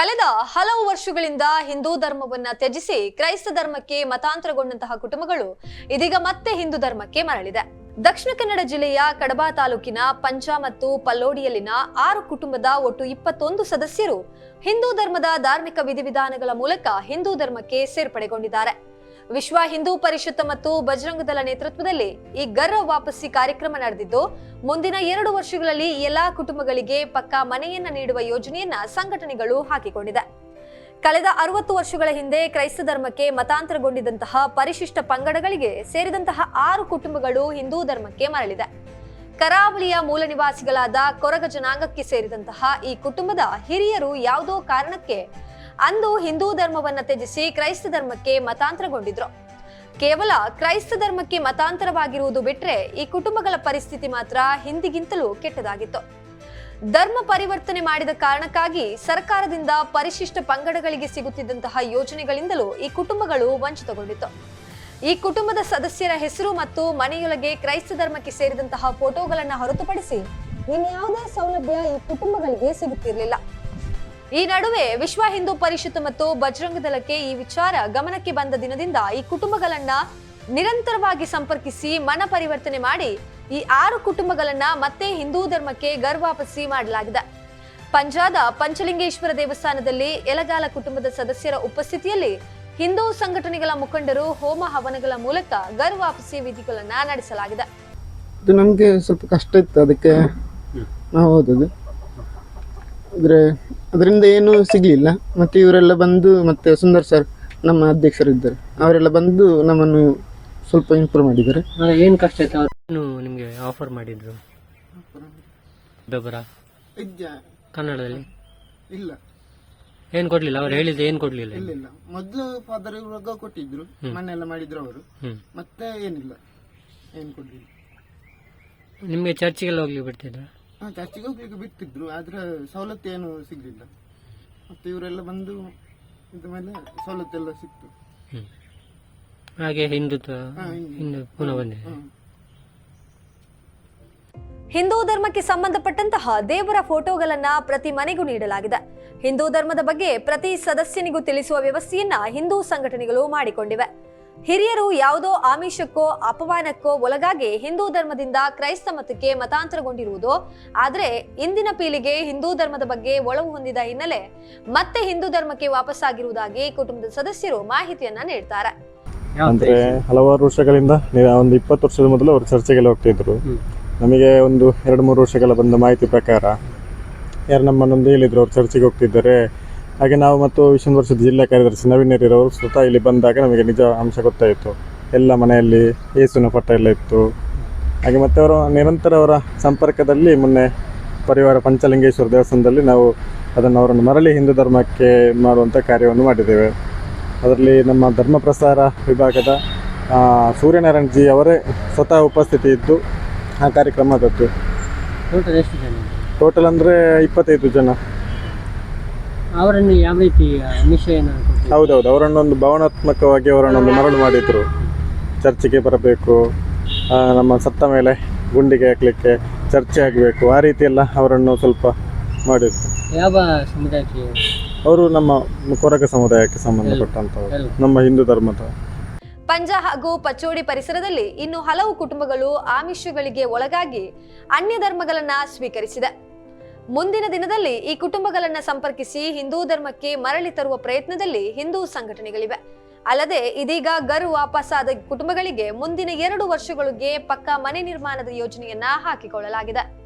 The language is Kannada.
ಕಳೆದ ಹಲವು ವರ್ಷಗಳಿಂದ ಹಿಂದೂ ಧರ್ಮವನ್ನ ತ್ಯಜಿಸಿ ಕ್ರೈಸ್ತ ಧರ್ಮಕ್ಕೆ ಮತಾಂತರಗೊಂಡಂತಹ ಕುಟುಂಬಗಳು ಇದೀಗ ಮತ್ತೆ ಹಿಂದೂ ಧರ್ಮಕ್ಕೆ ಮರಳಿದೆ. ದಕ್ಷಿಣ ಕನ್ನಡ ಜಿಲ್ಲೆಯ ಕಡಬಾ ತಾಲೂಕಿನ ಪಂಚ ಮತ್ತು ಪಲ್ಲೋಡಿಯಲ್ಲಿನ ಆರು ಕುಟುಂಬದ ಒಟ್ಟು ಇಪ್ಪತ್ತೊಂದು ಸದಸ್ಯರು ಹಿಂದೂ ಧರ್ಮದ ಧಾರ್ಮಿಕ ವಿಧಿವಿಧಾನಗಳ ಮೂಲಕ ಹಿಂದೂ ಧರ್ಮಕ್ಕೆ ಸೇರ್ಪಡೆಗೊಂಡಿದ್ದಾರೆ. ವಿಶ್ವ ಹಿಂದೂ ಪರಿಷತ್ ಮತ್ತು ಬಜರಂಗ ದಳ ನೇತೃತ್ವದಲ್ಲಿ ಈ ಗರ್ವ ವಾಪಸಿ ಕಾರ್ಯಕ್ರಮ ನಡೆದಿದ್ದು, ಮುಂದಿನ ಎರಡು ವರ್ಷಗಳಲ್ಲಿ ಎಲ್ಲಾ ಕುಟುಂಬಗಳಿಗೆ ಪಕ್ಕಾ ಮನೆಯನ್ನ ನೀಡುವ ಯೋಜನೆಯನ್ನ ಸಂಘಟನೆಗಳು ಹಾಕಿಕೊಂಡಿದೆ. ಕಳೆದ ಅರವತ್ತು ವರ್ಷಗಳ ಹಿಂದೆ ಕ್ರೈಸ್ತ ಧರ್ಮಕ್ಕೆ ಮತಾಂತರಗೊಂಡಿದ್ದಂತಹ ಪರಿಶಿಷ್ಟ ಪಂಗಡಗಳಿಗೆ ಸೇರಿದಂತಹ ಆರು ಕುಟುಂಬಗಳು ಹಿಂದೂ ಧರ್ಮಕ್ಕೆ ಮರಳಿದೆ. ಕರಾವಳಿಯ ಮೂಲ ನಿವಾಸಿಗಳಾದ ಕೊರಗ ಜನಾಂಗಕ್ಕೆ ಸೇರಿದಂತಹ ಈ ಕುಟುಂಬದ ಹಿರಿಯರು ಯಾವುದೋ ಕಾರಣಕ್ಕೆ ಅಂದು ಹಿಂದೂ ಧರ್ಮವನ್ನು ತ್ಯಜಿಸಿ ಕ್ರೈಸ್ತ ಧರ್ಮಕ್ಕೆ ಮತಾಂತರಗೊಂಡಿದ್ರು. ಕೇವಲ ಕ್ರೈಸ್ತ ಧರ್ಮಕ್ಕೆ ಮತಾಂತರವಾಗಿರುವುದು ಬಿಟ್ರೆ ಈ ಕುಟುಂಬಗಳ ಪರಿಸ್ಥಿತಿ ಮಾತ್ರ ಹಿಂದಿಗಿಂತಲೂ ಕೆಟ್ಟದಾಗಿತ್ತು. ಧರ್ಮ ಪರಿವರ್ತನೆ ಮಾಡಿದ ಕಾರಣಕ್ಕಾಗಿ ಸರ್ಕಾರದಿಂದ ಪರಿಶಿಷ್ಟ ಪಂಗಡಗಳಿಗೆ ಸಿಗುತ್ತಿದ್ದಂತಹ ಯೋಜನೆಗಳಿಂದಲೂ ಈ ಕುಟುಂಬಗಳು ವಂಚಿತಗೊಂಡಿತ್ತು. ಈ ಕುಟುಂಬದ ಸದಸ್ಯರ ಹೆಸರು ಮತ್ತು ಮನೆಯೊಳಗೆ ಕ್ರೈಸ್ತ ಧರ್ಮಕ್ಕೆ ಸೇರಿದಂತಹ ಫೋಟೋಗಳನ್ನು ಹೊರತುಪಡಿಸಿ ಇನ್ಯಾವುದೇ ಸೌಲಭ್ಯ ಈ ಕುಟುಂಬಗಳಿಗೆ ಸಿಗುತ್ತಿರಲಿಲ್ಲ. ಈ ನಡುವೆ ವಿಶ್ವ ಹಿಂದೂ ಪರಿಷತ್ ಮತ್ತು ಬಜರಂಗ ದಳಕ್ಕೆ ಈ ವಿಚಾರ ಗಮನಕ್ಕೆ ಬಂದ ದಿನದಿಂದ ಈ ಕುಟುಂಬಗಳನ್ನ ನಿರಂತರವಾಗಿ ಸಂಪರ್ಕಿಸಿ ಮನ ಪರಿವರ್ತನೆ ಮಾಡಿ ಈ ಆರು ಕುಟುಂಬಗಳನ್ನ ಮತ್ತೆ ಹಿಂದೂ ಧರ್ಮಕ್ಕೆ ಗರ್ವಾಪಸಿ ಮಾಡಲಾಗಿದೆ. ಪಂಜಾದ ಪಂಚಲಿಂಗೇಶ್ವರ ದೇವಸ್ಥಾನದಲ್ಲಿ ಎಲಗಾಲ ಕುಟುಂಬದ ಸದಸ್ಯರ ಉಪಸ್ಥಿತಿಯಲ್ಲಿ ಹಿಂದೂ ಸಂಘಟನೆಗಳ ಮುಖಂಡರು ಹೋಮ ಹವನಗಳ ಮೂಲಕ ಗರ್ವಾಪಸಿ ವಿಧಿಗಳನ್ನ ನಡೆಸಲಾಗಿದೆ. ನಮಗೆ ಸ್ವಲ್ಪ ಕಷ್ಟ ಇತ್ತು, ಅದಕ್ಕೆ ನಾವು ಹೋದದ್ದು. ಆದರೆ ಅದರಿಂದ ಏನೂ ಸಿಗಲಿಲ್ಲ. ಮತ್ತು ಇವರೆಲ್ಲ ಬಂದು ಮತ್ತು ಸುಂದರ್ ಸರ್ ನಮ್ಮ ಅಧ್ಯಕ್ಷರು ಇದ್ದಾರೆ. ಅವರೆಲ್ಲ ಬಂದು ನಮ್ಮನ್ನು ಸ್ವಲ್ಪ ಇಂಪ್ರೂವ್ ಮಾಡಿದ್ದಾರೆ. ಏನು ಕಷ್ಟ ಆಯ್ತು? ಅವರು ನಿಮಗೆ ಆಫರ್ ಮಾಡಿದ್ರು? ಇದ್ಯಾ ಕನ್ನಡದಲ್ಲಿ? ಇಲ್ಲ. ಏನ್ ಕೊಡ್ಲಿಲ್ಲ? ಅವ್ರು ಹೇಳಿದ್ದು ಏನ್ ಕೊಡ್ಲಿಲ್ಲ ಇಲ್ಲ? ಇಲ್ಲ ಮೊದಲು ಫಾದರ್ ಇವಾಗ ಕೊಟ್ಟಿದ್ರು. ಮನೆಯೆಲ್ಲ ಮಾಡಿದ್ರು ಅವರು. ಮತ್ತೆ ಏನಿಲ್ಲ. ಏನು ಕೊಡ್ಲಿಲ್ಲ. ನಿಮ್ಗೆ ಚರ್ಚಿಗೆಲ್ಲ ಹೋಗ್ಲಿಕ್ಕೆ ಬಿಡ್ತಿದ್ರ? ಹಾಂ ಚರ್ಚಿಗೆ ಹೋಗ್ಲಿಕ್ಕೆ ಬಿಟ್ಟಿದ್ರು ಆದರೆ ಸವಲತ್ತು ಏನು ಸಿಗಲಿಲ್ಲ. ಮತ್ತೆ ಇವರೆಲ್ಲ ಬಂದು ಇದ ಮೇಲೆ ಸವಲತ್ತೆಲ್ಲ ಸಿಕ್ತು. ಹಾಗೆ ಹಿಂದುತ್ವ ಪುನಃ ಬಂದಿದೆ ಹಿಂದೂ ಧರ್ಮಕ್ಕೆ ಸಂಬಂಧಪಟ್ಟಂತಹ ದೇವರ ಫೋಟೋಗಳನ್ನ ಪ್ರತಿ ಮನೆಗೂ ನೀಡಲಾಗಿದೆ. ಹಿಂದೂ ಧರ್ಮದ ಬಗ್ಗೆ ಪ್ರತಿ ಸದಸ್ಯನಿಗೂ ತಿಳಿಸುವ ವ್ಯವಸ್ಥೆಯನ್ನ ಹಿಂದೂ ಸಂಘಟನೆಗಳು ಮಾಡಿಕೊಂಡಿವೆ. ಹಿರಿಯರು ಯಾವುದೋ ಆಮಿಷಕ್ಕೋ ಅಪಮಾನಕ್ಕೋ ಒಳಗಾಗಿ ಹಿಂದೂ ಧರ್ಮದಿಂದ ಕ್ರೈಸ್ತ ಮತಕ್ಕೆ ಮತಾಂತರಗೊಂಡಿರುವುದು. ಆದರೆ ಇಂದಿನ ಪೀಳಿಗೆ ಹಿಂದೂ ಧರ್ಮದ ಬಗ್ಗೆ ಒಳವು ಹೊಂದಿದ ಹಿನ್ನೆಲೆ ಮತ್ತೆ ಹಿಂದೂ ಧರ್ಮಕ್ಕೆ ವಾಪಸ್ಸಾಗಿರುವುದಾಗಿ ಕುಟುಂಬದ ಸದಸ್ಯರು ಮಾಹಿತಿಯನ್ನ ನೀಡ್ತಾರೆ. ಅಂದ್ರೆ ಹಲವಾರು ವರ್ಷಗಳಿಂದ ಒಂದು ಇಪ್ಪತ್ತು ವರ್ಷದ ಮೊದಲು ಅವರು ಚರ್ಚೆಗೆಲ್ಲ ಹೋಗ್ತಿದ್ರು ನಮಗೆ ಒಂದು ಎರಡು ಮೂರು ವರ್ಷಗಳ ಬಂದ ಮಾಹಿತಿ ಪ್ರಕಾರ ಯಾರು ನಮ್ಮನ್ನೊಂದು ಹೇಳಿದ್ರು ಅವ್ರು ಚರ್ಚೆಗೆ ಹೋಗ್ತಿದ್ದಾರೆ. ಹಾಗೆ ನಾವು ಮತ್ತು ವಿಷ್ಣು ವರ್ಷದ ಜಿಲ್ಲಾ ಕಾರ್ಯದರ್ಶಿ ನವೀನ್ ಸ್ವತಃ ಇಲ್ಲಿ ಬಂದಾಗ ನಮಗೆ ನಿಜ ಅಂಶ ಗೊತ್ತಾಯಿತು ಎಲ್ಲ ಮನೆಯಲ್ಲಿ ಏಸುನ ಪಟ್ಟ ಎಲ್ಲ ಇತ್ತು. ಹಾಗೆ ಮತ್ತೆ ಅವರು ನಿರಂತರ ಅವರ ಸಂಪರ್ಕದಲ್ಲಿ ಮೊನ್ನೆ ಪರಿವಾರ ಪಂಚಲಿಂಗೇಶ್ವರ ದೇವಸ್ಥಾನದಲ್ಲಿ ನಾವು ಅದನ್ನು ಅವರನ್ನು ಮರಳಿ ಹಿಂದೂ ಧರ್ಮಕ್ಕೆ ಮಾಡುವಂಥ ಕಾರ್ಯವನ್ನು ಮಾಡಿದ್ದೇವೆ. ಅದರಲ್ಲಿ ನಮ್ಮ ಧರ್ಮ ಪ್ರಸಾರ ವಿಭಾಗದ ಆ, ಸೂರ್ಯನಾರಾಯಣ್ ಜಿ ಅವರೇ ಸ್ವತಃ ಉಪಸ್ಥಿತಿ ಇದ್ದು ಆ ಕಾರ್ಯಕ್ರಮ ಆದದ್ದು. ಟೋಟಲ್ ಅಂದರೆ ಇಪ್ಪತ್ತೈದು ಜನ. ಅವರನ್ನು ಯಾವ ರೀತಿ ನಿಶ್ಚಯ ಏನಾದ್ರು ಕೊಟ್ಟಿದ್ರು? ಹೌದೌದು ಅವರನ್ನೊಂದು ಭಾವನಾತ್ಮಕವಾಗಿ ಅವರನ್ನೊಂದು ಮರಳು ಮಾಡಿದರು. ಚರ್ಚಿಗೆ ಬರಬೇಕು ನಮ್ಮ ಸತ್ತ ಮೇಲೆ ಗುಂಡಿಗೆ ಹಾಕ್ಲಿಕ್ಕೆ ಚರ್ಚೆ ಆಗಬೇಕು ಆ ರೀತಿ ಎಲ್ಲ ಅವರನ್ನು ಸ್ವಲ್ಪ ಮಾಡಿದ್ರು. ಯಾವ ಸಮುದಾಯಕ್ಕೆ? ಅವರು ನಮ್ಮ ಕೊರಗ ಸಮುದಾಯಕ್ಕೆ ಸಂಬಂಧಪಟ್ಟಂಥವ್ರು ನಮ್ಮ ಹಿಂದೂ ಧರ್ಮದ. ಪಂಜ ಹಾಗೂ ಪಚೋಡಿ ಪರಿಸರದಲ್ಲಿ ಇನ್ನು ಹಲವು ಕುಟುಂಬಗಳು ಆಮಿಷಗಳಿಗೆ ಒಳಗಾಗಿ ಅನ್ಯ ಧರ್ಮಗಳನ್ನ ಸ್ವೀಕರಿಸಿದೆ. ಮುಂದಿನ ದಿನದಲ್ಲಿ ಈ ಕುಟುಂಬಗಳನ್ನ ಸಂಪರ್ಕಿಸಿ ಹಿಂದೂ ಧರ್ಮಕ್ಕೆ ಮರಳಿ ತರುವ ಪ್ರಯತ್ನದಲ್ಲಿ ಹಿಂದೂ ಸಂಘಟನೆಗಳಿವೆ. ಅಲ್ಲದೆ ಇದೀಗ ಗರು ವಾಪಸ್ಸಾದ ಕುಟುಂಬಗಳಿಗೆ ಮುಂದಿನ ಎರಡು ವರ್ಷಗಳಿಗೆ ಪಕ್ಕಾ ಮನೆ ನಿರ್ಮಾಣದ ಯೋಜನೆಯನ್ನ ಹಾಕಿಕೊಳ್ಳಲಾಗಿದೆ.